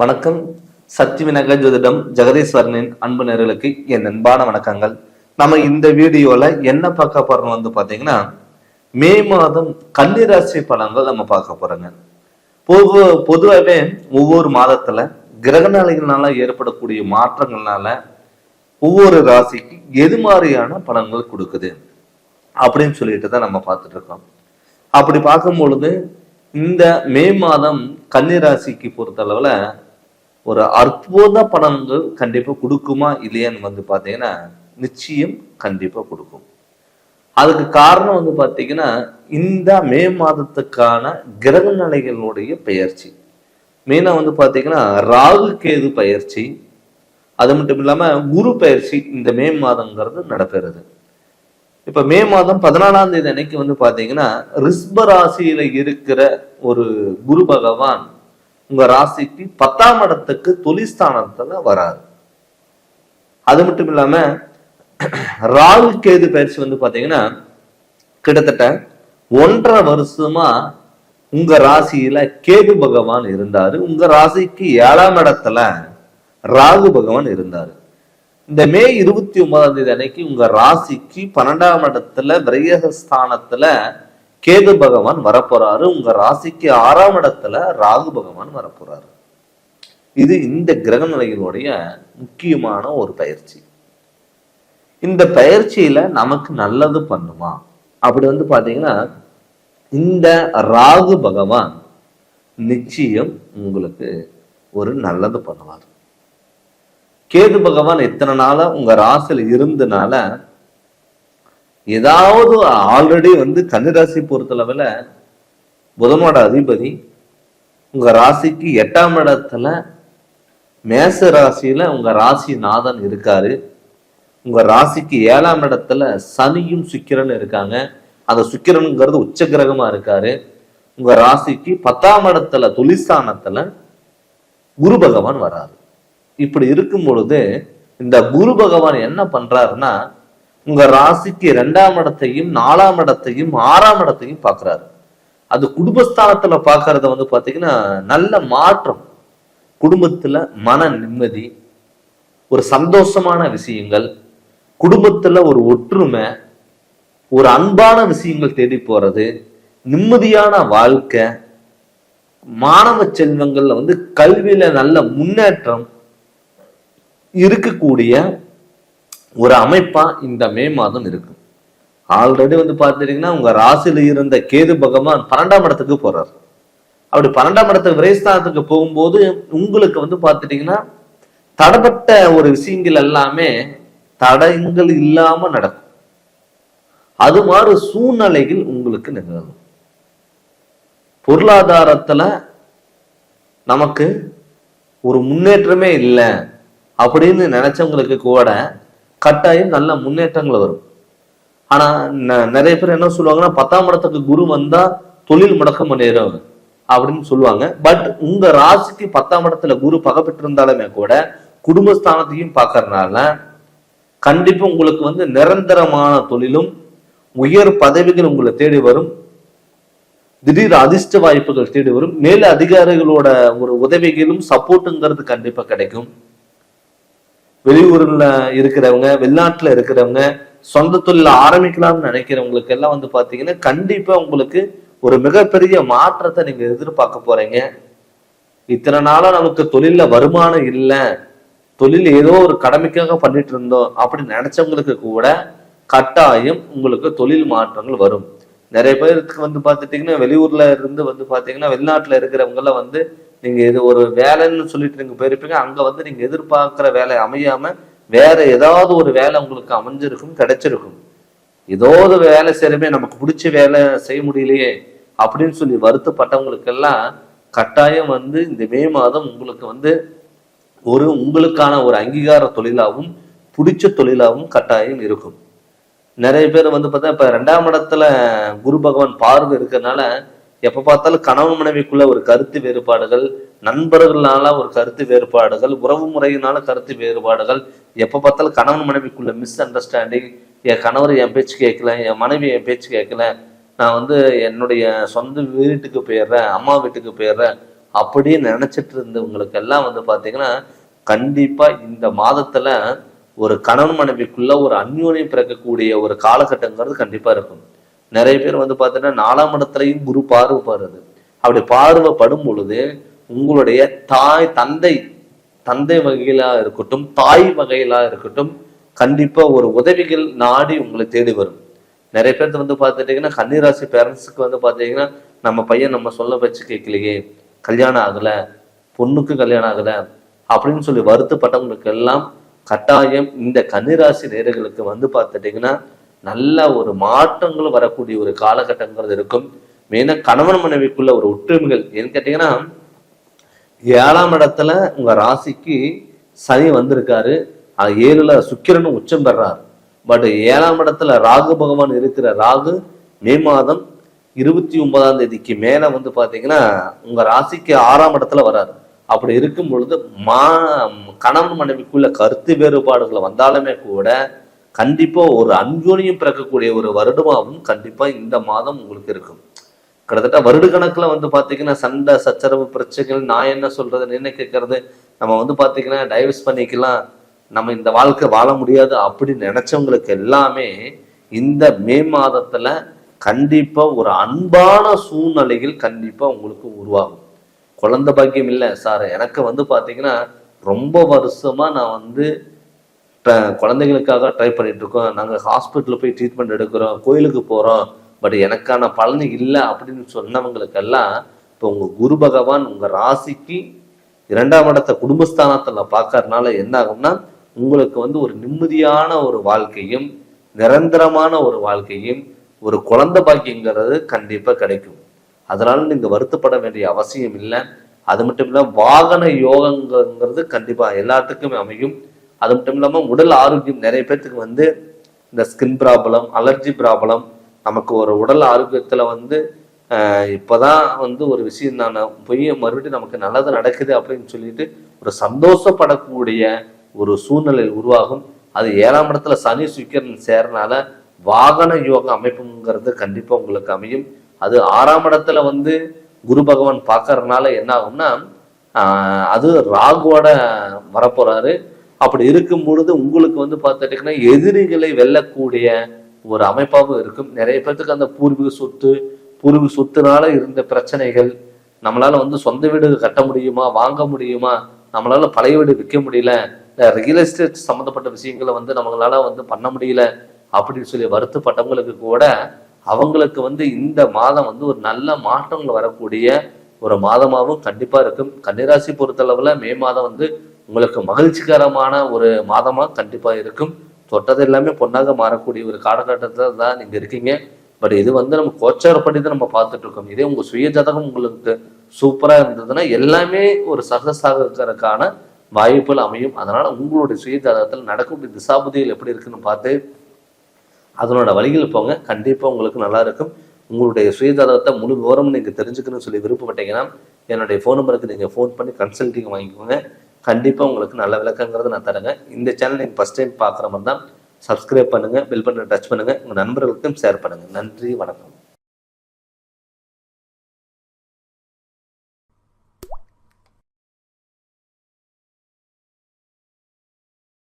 வணக்கம். சக்தி விநாயக ஜோதிடம் ஜெகதீஸ்வரனின் அன்பு நேர்களுக்கு என் அன்பான வணக்கங்கள். நம்ம இந்த வீடியோல என்ன பார்க்க போறோம் வந்து பாத்தீங்கன்னா மே மாதம் கன்னிராசி பலன்கள் நம்ம பார்க்க போறோங்க. பொது பொதுவாகவே ஒவ்வொரு மாதத்துல கிரகநாளிகளால ஏற்படக்கூடிய மாற்றங்கள்னால ஒவ்வொரு ராசிக்கு எது மாதிரியான பலன்கள் கொடுக்குது அப்படின்னு சொல்லிட்டு தான் நம்ம பார்த்துட்டு இருக்கோம். அப்படி பார்க்கும் பொழுது இந்த மே மாதம் கன்னிராசிக்கு பொறுத்தளவுல ஒரு அற்புத பலன்கள் கண்டிப்பா கொடுக்குமா இல்லையான்னு வந்து பாத்தீங்கன்னா நிச்சயம் கண்டிப்பா கொடுக்கும். அதுக்கு காரணம் வந்து பாத்தீங்கன்னா இந்த மே மாதத்துக்கான கிரக நிலைகளுடைய பயிற்சி மெயினா வந்து பாத்தீங்கன்னா ராகு கேது பயிற்சி அது மட்டும் இல்லாம குரு பயிற்சி இந்த மே மாதங்கிறது நடைபெறுது. இப்ப மே மாதம் பதினாலாம் தேதி அன்னைக்கு வந்து பாத்தீங்கன்னா ரிஸ்பராசியில இருக்கிற ஒரு குரு பகவான் உங்க ராசிக்கு பத்தாம் இடத்துக்கு தொழிற்ஸ்தானத்துல வராரு. அது மட்டும் இல்லாம ராகு கேது பயிற்சி வந்து பாத்தீங்கன்னா கிட்டத்தட்ட ஒன்றரை வருஷமா உங்க ராசியில கேது பகவான் இருந்தாரு. உங்க ராசிக்கு ஏழாம் இடத்துல ராகு பகவான் இருந்தாரு. இந்த மே இருபத்தி ஒன்பதாம் தேதி அன்னைக்கு உங்க ராசிக்கு பன்னெண்டாம் இடத்துல விரயஸ்தானத்துல கேது பகவான் வரப்போறாரு. உங்க ராசிக்கு ஆறாம் இடத்துல ராகு பகவான் வரப்போறாரு. இது இந்த கிரக நிலைகளுடைய முக்கியமான ஒரு பயிற்சி. இந்த பயிற்சியில நமக்கு நல்லது பண்ணுமா? அப்படி வந்து பாத்தீங்கன்னா இந்த ராகு பகவான் நிச்சயம் உங்களுக்கு ஒரு நல்லது பண்ணுவார். கேது பகவான் எத்தனை நாளா உங்க ராசியில் இருந்தனால ஏதாவது ஆல்ரெடி வந்து கன்னிராசி பொறுத்தளவில் புதனோட அதிபதி உங்க ராசிக்கு எட்டாம் இடத்துல மேச ராசியில உங்க ராசி நாதன் இருக்காரு. உங்க ராசிக்கு ஏழாம் இடத்துல சனியும் சுக்கிரன் இருக்காங்க. அந்த சுக்கிரனுங்கிறது உச்ச கிரகமா இருக்காரு. உங்க ராசிக்கு பத்தாம் இடத்துல துலிஸ்தானத்துல குரு பகவான் வராரு. இப்படி இருக்கும் பொழுது இந்த குரு பகவான் என்ன பண்றாருன்னா உங்க ராசிக்கு ரெண்டாம் இடத்தையும் நாலாம் இடத்தையும் ஆறாம் இடத்தையும் பாக்குறாரு. அது குடும்பஸ்தானத்துல பாக்குறத வந்து பாத்தீங்கன்னா நல்ல மாற்றம். குடும்பத்துல மன நிம்மதி ஒரு சந்தோஷமான விஷயங்கள் குடும்பத்துல ஒரு ஒற்றுமை ஒரு அன்பான விஷயங்கள் தேடி போறது நிம்மதியான வாழ்க்கை மாணவ செல்வங்கள்ல வந்து கல்வியில நல்ல முன்னேற்றம் இருக்கக்கூடிய ஒரு அமைப்பா இந்த மே மாதம் இருக்கும் ஆல்ரெடி வந்து பார்த்துட்டீங்கன்னா உங்க ராசியில் இருந்த கேது பகவான் பன்னெண்டாம் இடத்துக்கு போறாரு. அப்படி பன்னெண்டாம் இடத்துக்கு விரைஸ்தானத்துக்கு போகும்போது உங்களுக்கு வந்து பார்த்துட்டீங்கன்னா தடைப்பட்ட ஒரு விஷயங்கள் எல்லாமே தடங்கள் இல்லாம நடக்கும். அது மாதிரி சூழ்நிலைகள் உங்களுக்கு நிகழும். பொருளாதாரத்துல நமக்கு ஒரு முன்னேற்றமே இல்லை அப்படின்னு நினைச்சவங்களுக்கு கூட கட்டாயம் நல்ல முன்னேற்றங்கள் வரும். ஆனா ந- நிறைய பேர் என்ன சொல்லுவாங்கன்னா பத்தாம் இடத்துக்கு குரு வந்தா தொழில் முடக்கம் பண்ணிடும் அப்படின்னு சொல்லுவாங்க. பட் உங்க ராசிக்கு பத்தாம் இடத்துல குரு பகப்பெற்றிருந்தாலுமே இருந்தாலுமே கூட குடும்பஸ்தானத்தையும் பார்க்கறதுனால கண்டிப்பா உங்களுக்கு வந்து நிரந்தரமான தொழிலும் உயர் பதவிகள் உங்களை தேடி வரும். திடீர் அதிர்ஷ்ட வாய்ப்புகள் தேடி வரும். மேல அதிகாரிகளோட ஒரு உதவிகளும் சப்போர்ட்டுங்கிறது கண்டிப்பா கிடைக்கும். வெளியூர்ல இருக்கிறவங்க வெளிநாட்டுல இருக்கிறவங்க சொந்த தொழில ஆரம்பிக்கலாம்னு நினைக்கிறவங்களுக்கு எல்லாம் வந்து பாத்தீங்கன்னா கண்டிப்பா உங்களுக்கு ஒரு மிகப்பெரிய மாற்றத்தை நீங்க எதிர்பார்க்க போறீங்க. இத்தனை நாளா நமக்கு தொழில்ல வருமானம் இல்லை. தொழில் ஏதோ ஒரு கடமைக்காக பண்ணிட்டு இருந்தோம் அப்படின்னு நினைச்சவங்களுக்கு கூட கட்டாயம் உங்களுக்கு தொழில் மாற்றங்கள் வரும். நிறைய பேருக்கு வந்து பார்த்துட்டீங்கன்னா வெளியூர்ல இருந்து வந்து பாத்தீங்கன்னா வெளிநாட்டுல இருக்கிறவங்க எல்லாம் வந்து நீங்க இது ஒரு வேலைன்னு சொல்லிட்டு நீங்க போயிருப்பீங்க. அங்க வந்து நீங்க எதிர்பார்க்கிற வேலை அமையாம வேற ஏதாவது ஒரு வேலை உங்களுக்கு அமைஞ்சிருக்கும் கிடைச்சிருக்கும். ஏதோ ஒரு வேலை செய்யறமே நமக்கு பிடிச்ச வேலை செய்ய முடியலையே அப்படின்னு சொல்லி வருத்தப்பட்டவங்களுக்கு எல்லாம் கட்டாயம் வந்து இந்த மே மாதம் உங்களுக்கு வந்து ஒரு உங்களுக்கான ஒரு அங்கீகார தொழிலாகவும் பிடிச்ச தொழிலாகவும் கட்டாயம் இருக்கும். நிறைய பேர் வந்து பார்த்தா இப்ப ரெண்டாம் இடத்துல குரு பகவான் பார்வை இருக்கிறதுனால எப்ப பார்த்தாலும் கணவன் மனைவிக்குள்ள ஒரு கருத்து வேறுபாடுகள் நண்பர்களால ஒரு கருத்து வேறுபாடுகள் உறவு முறையினால கருத்து வேறுபாடுகள். எப்ப பார்த்தாலும் கணவன் மனைவிக்குள்ள மிஸ் அண்டர்ஸ்டாண்டிங் என் கணவர் என் பேச்சு கேட்கல என் மனைவி என் பேச்சு கேட்கல நான் வந்து என்னுடைய சொந்த வீட்டுக்கு போயிடுறேன் அம்மா வீட்டுக்கு போயிடுறேன் அப்படியே நினைச்சிட்டு இருந்தவங்களுக்கு எல்லாம் வந்து பாத்தீங்கன்னா கண்டிப்பா இந்த மாதத்துல ஒரு கணவன் மனைவிக்குள்ள ஒரு அந்யோன்யம் பிறக்கக்கூடிய ஒரு காலகட்டங்கிறது கண்டிப்பா இருக்கும் நிறைய பேர் வந்து பார்த்தீங்கன்னா நாலாம் இடத்துலையும் குரு பார்வைப்படுறது அப்படி பார்வைப்படும் பொழுது உங்களுடைய தாய் தந்தை தந்தை வகையிலா இருக்கட்டும் தாய் வகையிலா இருக்கட்டும் கண்டிப்பா ஒரு உதவிகள் நாடி உங்களை தேடி வரும். நிறைய பேர்த்து வந்து பார்த்துட்டீங்கன்னா கன்னிராசி பேரண்ட்ஸுக்கு வந்து பார்த்தீங்கன்னா நம்ம பையன் நம்ம சொல்ல வச்சு கேட்கலையே கல்யாணம் ஆகலை பொண்ணுக்கு கல்யாணம் ஆகலை அப்படின்னு சொல்லி வருத்தப்பட்டவங்களுக்கு எல்லாம் கட்டாயம் இந்த கன்னிராசி நேர்களுக்கு வந்து பார்த்துட்டீங்கன்னா நல்ல ஒரு மாற்றங்கள் வரக்கூடிய ஒரு காலகட்டங்கிறது இருக்கும். மெயினாக கணவன் மனைவிக்குள்ள ஒரு ஒற்றுமைகள். ஏன்னு கேட்டீங்கன்னா ஏழாம் இடத்துல உங்கள் ராசிக்கு சனி வந்திருக்காரு. அது ஏழுல சுக்கிரனும் உச்சம் பெறாரு. பட் ஏழாம் இடத்துல ராகு பகவான் இருக்கிற ராகு மே மாதம் இருபத்தி ஒன்பதாம் தேதிக்கு மேலே வந்து பார்த்தீங்கன்னா உங்கள் ராசிக்கு ஆறாம் இடத்துல வராரு. அப்படி இருக்கும் பொழுது மா கணவன் மனைவிக்குள்ள கருத்து வேறுபாடுகள் வந்தாலுமே கூட கண்டிப்பாக ஒரு அன்போனியும் பிறக்கக்கூடிய ஒரு வருடமாகவும் கண்டிப்பாக இந்த மாதம் உங்களுக்கு இருக்கும். கிட்டத்தட்ட வருட கணக்குல வந்து பார்த்தீங்கன்னா சண்டை சச்சரவு பிரச்சனைகள் நான் என்ன சொல்கிறது என்ன கேட்கறது நம்ம வந்து பார்த்தீங்கன்னா டைவர்ஸ் பண்ணிக்கலாம் நம்ம இந்த வாழ்க்கை வாழ முடியாது அப்படின்னு நினைச்சவங்களுக்கு எல்லாமே இந்த மே மாதத்துல கண்டிப்பாக ஒரு அன்பான சூழ்நிலைகள் கண்டிப்பாக உங்களுக்கு உருவாகும். குழந்தை பாக்கியம் இல்லை சார். எனக்கு வந்து பார்த்தீங்கன்னா ரொம்ப வருஷமா நான் வந்து இப்போ குழந்தைகளுக்காக ட்ரை பண்ணிட்டு இருக்கோம் நாங்கள் ஹாஸ்பிட்டலில் போய் ட்ரீட்மெண்ட் எடுக்கிறோம். கோயிலுக்கு போகிறோம் பட் எனக்கான பலன் இல்லை அப்படின்னு சொன்னவங்களுக்கெல்லாம் இப்போ உங்கள் குரு பகவான் உங்கள் ராசிக்கு இரண்டாம் இடத்த குடும்பஸ்தானத்தில் பார்க்கறதுனால என்ன ஆகும்னா உங்களுக்கு வந்து ஒரு நிம்மதியான ஒரு வாழ்க்கையும் நிரந்தரமான ஒரு வாழ்க்கையும் ஒரு குழந்தை பாக்கியங்கிறது கண்டிப்பாக கிடைக்கும். அதனால நீங்கள் வருத்தப்பட வேண்டிய அவசியம் இல்லை. அது மட்டும் இல்லை வாகன யோகங்கிறது கண்டிப்பாக எல்லாத்துக்குமே அமையும். அது மட்டும் இல்லாமல் உடல் ஆரோக்கியம் நிறைய பேர்த்துக்கு வந்து இந்த ஸ்கின் ப்ராப்ளம் அலர்ஜி ப்ராப்ளம் நமக்கு ஒரு உடல் ஆரோக்கியத்தில் வந்து இப்போதான் வந்து ஒரு விஷயம் நான் போய் மறுபடியும் நமக்கு நல்லது நடக்குது அப்படின்னு சொல்லிட்டு ஒரு சந்தோஷப்படக்கூடிய ஒரு சூழ்நிலை உருவாகும். அது ஏழாம் இடத்துல சனி சுக்கிரன் சேரனால வாகன யோக அமைப்புங்கிறது கண்டிப்பாக உங்களுக்கு அமையும். அது ஆறாம் இடத்துல வந்து குரு பகவான் பார்க்கறதுனால என்ன ஆகும்னா அது ராகுவோட வரப்போறாரு. அப்படி இருக்கும் பொழுது உங்களுக்கு வந்து பார்த்துட்டீங்கன்னா எதிரிகளை வெல்லக்கூடிய ஒரு அமைப்பாகவும் இருக்கும். நிறைய பேர்த்துக்கு அந்த பூர்வீக சொத்து பூர்வீக சொத்துனால இருந்த பிரச்சனைகள் நம்மளால வந்து சொந்த வீடு கட்ட முடியுமா வாங்க முடியுமா நம்மளால பழைய வீடு விற்க முடியல ரியல் எஸ்டேட் சம்மந்தப்பட்ட விஷயங்களை வந்து நம்மளால வந்து பண்ண முடியல அப்படின்னு சொல்லி வருத்தப்பட்டவங்களுக்கு கூட அவங்களுக்கு வந்து இந்த மாதம் வந்து ஒரு நல்ல மாற்றங்கள் வரக்கூடிய ஒரு மாதமாகவும் கண்டிப்பா இருக்கும். கன்னிராசி பொறுத்தளவுல மே மாதம் வந்து உங்களுக்கு மகிழ்ச்சிகரமான ஒரு மாதமாக கண்டிப்பாக இருக்கும். தொட்டது எல்லாமே பொன்னாக மாறக்கூடிய ஒரு காலகட்டத்தில் தான் நீங்கள் இருக்கீங்க. பட் இது வந்து நம்ம கோச்சாரப்படி தான் நம்ம பார்த்துட்டு இருக்கோம். இதே உங்கள் சுய ஜாதகம் உங்களுக்கு சூப்பராக இருந்ததுன்னா எல்லாமே ஒரு சகசாகறதுக்கான வாய்ப்புகள் அமையும். அதனால் உங்களுடைய சுய ஜாதகத்தில் நடக்கக்கூடிய திசாபுதிகள் எப்படி இருக்குன்னு பார்த்து அதனோட வழிகள் போங்க. கண்டிப்பாக உங்களுக்கு நல்லா இருக்கும். உங்களுடைய சுயஜாதகத்தை முழு விவரம் நீங்கள் தெரிஞ்சுக்கணும்னு சொல்லி விருப்பப்பட்டீங்கன்னா என்னுடைய ஃபோன் நம்பருக்கு நீங்கள் ஃபோன் பண்ணி கன்சல்டிங் வாங்கிக்கோங்க. கண்டிப்பாக உங்களுக்கு நல்ல விளக்கங்கிறது நான் தரேங்க. இந்த சேனல் நீங்கள் ஃபஸ்ட் டைம் பார்க்குற மாதிரி தான் சப்ஸ்கிரைப் பண்ணுங்கள் பில் பண்ண டச் பண்ணுங்கள் உங்கள் நண்பர்களுக்கும் ஷேர் பண்ணுங்கள் நன்றி வணக்கம்.